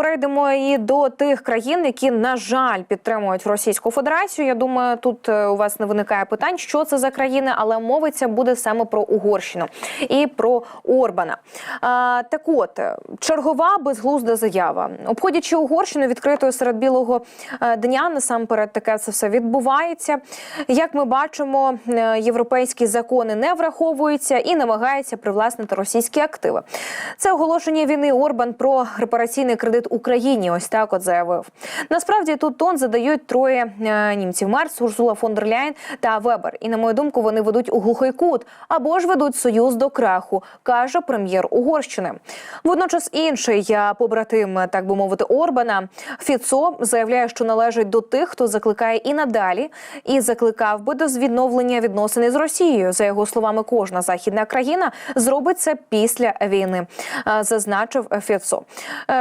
перейдемо і до тих країн, які на жаль підтримують Російську Федерацію. Я думаю, тут е, у вас не виникає питань, що це за країни, але мовиться буде саме про Угорщину і про Орбана. А, так от е, чергова безглузда заява, обходячи Угорщину відкритою серед білого е, дня. Насамперед таке це все відбувається. Як ми бачимо, європейські закони не враховуються і намагаються привласнити російські активи. Це оголошення війни Орбан про репараційний кредит Україні. Ось так от заявив. Насправді тут тон задають троє е, німців: Мерц, Урсула фон дер Ляйн та Вебер. І на мою думку, вони ведуть у глухий кут або ж ведуть союз до краху, каже прем'єр Угорщини. Водночас інший е, побратим, так би мовити, Орбана Фіцо заявляє, що належить до тих, хто закликає і надалі, і закликав би до відновлення відносин із Росією. За його словами, кожна західна країна зробить це після війни, е, зазначив Фіцо.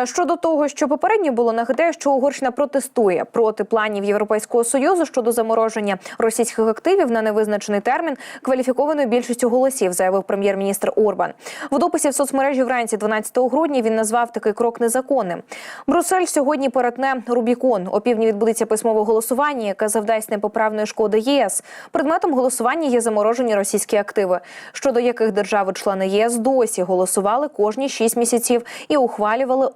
Щодо того, що попередньо було нагадаю, що Угорщина протестує проти планів Європейського союзу щодо замороження російських активів на невизначений термін кваліфікованою більшістю голосів, заявив прем'єр-міністр Орбан. В дописі в соцмережі вранці 12 грудня він назвав такий крок незаконним. Брюссель сьогодні перетне Рубікон. Опівдні відбудеться письмове голосування, яке завдасть непоправної шкоди ЄС. Предметом голосування є заморожені російські активи, щодо яких держави-члени ЄС досі голосували кожні 6 місяців і ухвалювали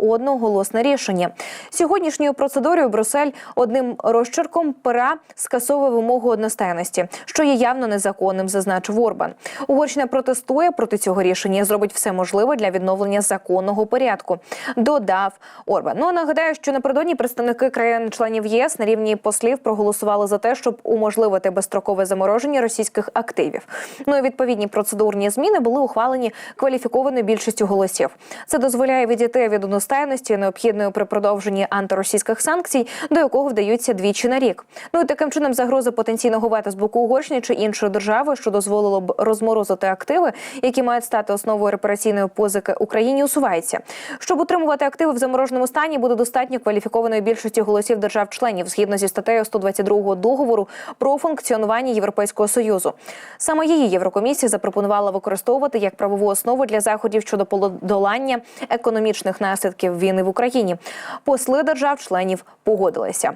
одноголосне рішення. Сьогоднішньою процедурою Брюссель одним розчерком пера скасовує вимогу одностайності, що є явно незаконним, зазначив Орбан. Угорщина протестує проти цього рішення, зробить все можливе для відновлення законного порядку. Додав Орбан. Ну нагадаю, що напередодні представники країн-членів ЄС на рівні послів проголосували за те, щоб уможливити безстрокове замороження російських активів. Ну і відповідні процедурні зміни були ухвалені кваліфікованою більшістю голосів. Це дозволяє відійти від одностайності, необхідної при продовженні антиросійських санкцій, до якого вдаються двічі на рік. Ну і таким чином загроза потенційного вето з боку Угорщини чи іншої держави, що дозволило б розморозити активи, які мають стати основою репараційної позики Україні, усувається. Щоб утримувати активи в замороженому стані, буде достатньо кваліфікованої більшості голосів держав-членів згідно зі статтею 122 договору про функціонування Європейського союзу. Саме її Єврокомісія запропонувала використовувати як правову основу для заходів щодо подолання економічних наслідків війни в Україні. Посли держав-членів погодилися.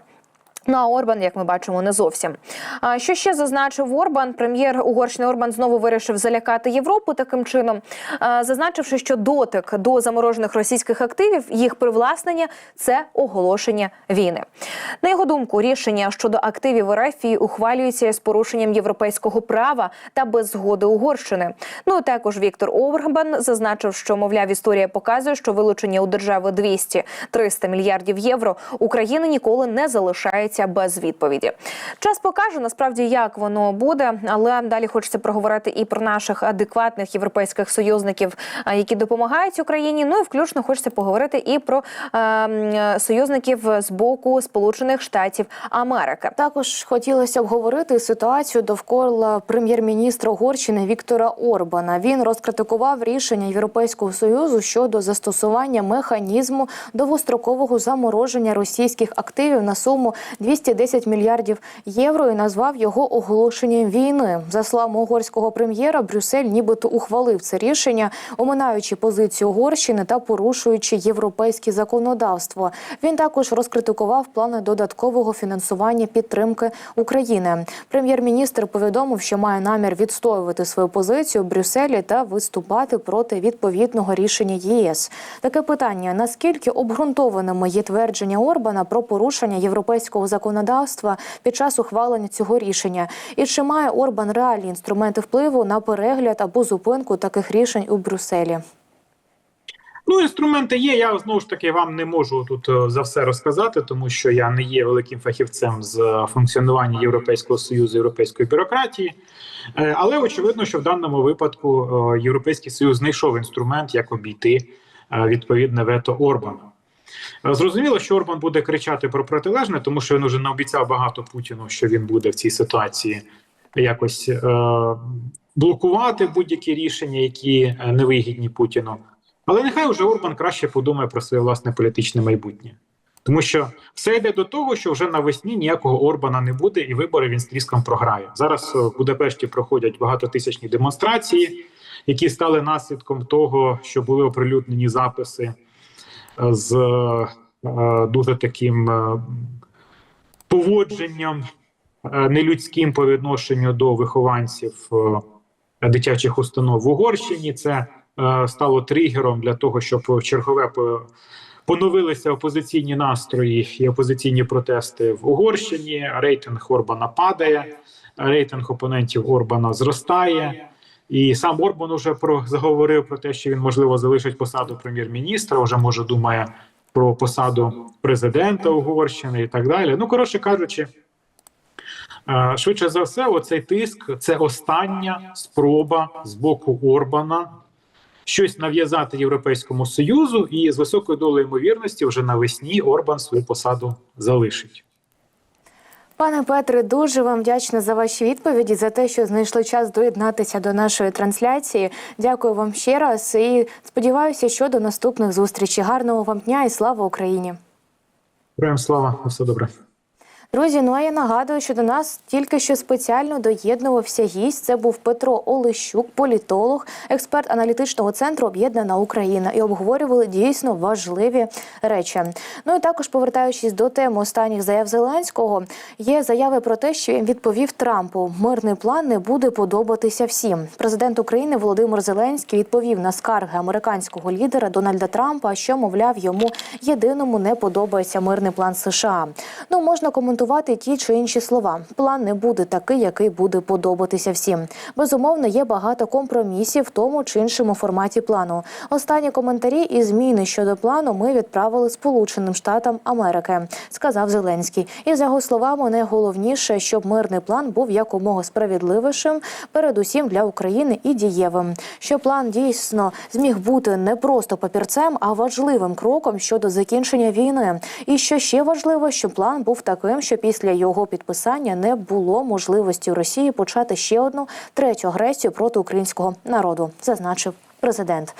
Ну а Орбан, як ми бачимо, не зовсім. А що ще зазначив Орбан? Прем'єр Угорщини Орбан знову вирішив залякати Європу таким чином, зазначивши, що дотик до заморожених російських активів, їх привласнення це оголошення війни. На його думку, рішення щодо активів РФ ухвалюється з порушенням європейського права та без згоди Угорщини. Ну і також Віктор Орбан зазначив, що мовляв, історія показує, що вилучення у держави 200-300 мільярдів євро України ніколи не залишається без відповіді. Час покаже насправді, як воно буде, але далі хочеться проговорити і про наших адекватних європейських союзників, які допомагають Україні. Ну і включно хочеться поговорити і про е, союзників з боку Сполучених Штатів Америки. Також хотілося б говорити ситуацію довкола прем'єр-міністра Угорщини Віктора Орбана. Він розкритикував рішення Європейського союзу щодо застосування механізму довгострокового замороження російських активів на суму 210 мільярдів євро і назвав його оголошенням війни. За словами угорського прем'єра, Брюссель нібито ухвалив це рішення, оминаючи позицію Угорщини та порушуючи європейське законодавство. Він також розкритикував плани додаткового фінансування підтримки України. Прем'єр-міністр повідомив, що має намір відстоювати свою позицію в Брюсселі та виступати проти відповідного рішення ЄС. Таке питання: наскільки обґрунтованими є твердження Орбана про порушення європейського законодавства під час ухвалення цього рішення, і чи має Орбан реальні інструменти впливу на перегляд або зупинку таких рішень у Брюсселі? Ну, інструменти є. Я знову ж таки вам не можу тут е, за все розказати, тому що я не є великим фахівцем з е, функціонування Європейського союзу європейської бюрократії. Е, Але очевидно, що в даному випадку Європейський Союз знайшов інструмент, як обійти відповідне вето Орбана. Зрозуміло, що Орбан буде кричати про протилежне, тому що він уже наобіцяв багато Путіну, що він буде в цій ситуації якось е, блокувати будь-які рішення, які е, невигідні Путіну. Але нехай уже Орбан краще подумає про своє власне політичне майбутнє. Тому що все йде до того, що вже навесні ніякого Орбана не буде, і вибори він з тріском програє. Зараз е, в Будапешті проходять багатотисячні демонстрації, які стали наслідком того, що були оприлюднені записи з е, дуже таким е, поводженням е, нелюдським по відношенню до вихованців дитячих установ в Угорщині. Це стало тригером для того, щоб чергове поновилися опозиційні настрої і опозиційні протести в Угорщині. Рейтинг Орбана падає, рейтинг опонентів Орбана зростає. І сам Орбан уже про заговорив про те, що він можливо залишить посаду прем'єр-міністра. Вже може думає про посаду президента Угорщини і так далі. Ну коротше кажучи, е, швидше за все, оцей тиск це остання спроба з боку Орбана щось нав'язати Європейському Союзу, і з високою долею ймовірності вже навесні Орбан свою посаду залишить. Пане Петре, дуже вам вдячна за ваші відповіді, за те, що знайшли час доєднатися до нашої трансляції. Дякую вам ще раз і сподіваюся, що до наступних зустрічей. Гарного вам дня і слава Україні! Героям слава, все добре. Друзі, ну а я нагадую, що до нас тільки що спеціально доєднувався гість. Це був Петро Олещук, політолог, експерт аналітичного центру Об'єднана Україна, і обговорювали дійсно важливі речі. Ну і також повертаючись до теми останніх заяв Зеленського, є заяви про те, що відповів Трампу. Мирний план не буде подобатися всім. Президент України Володимир Зеленський відповів на скарги американського лідера Дональда Трампа, що мовляв йому єдиному не подобається мирний план США. Ну можна коментувати ті чи інші слова. План не буде такий, який буде подобатися всім. Безумовно, є багато компромісів в тому чи іншому форматі плану. Останні коментарі і зміни щодо плану ми відправили Сполученим Штатам Америки, сказав Зеленський. І за його словами, найголовніше, щоб мирний план був якомога справедливішим, передусім для України і дієвим. Що план дійсно зміг бути не просто папірцем, а важливим кроком щодо закінчення війни. І що ще важливо, що план був таким, що після його підписання не було можливості Росії почати ще одну третю агресію проти українського народу, зазначив президент.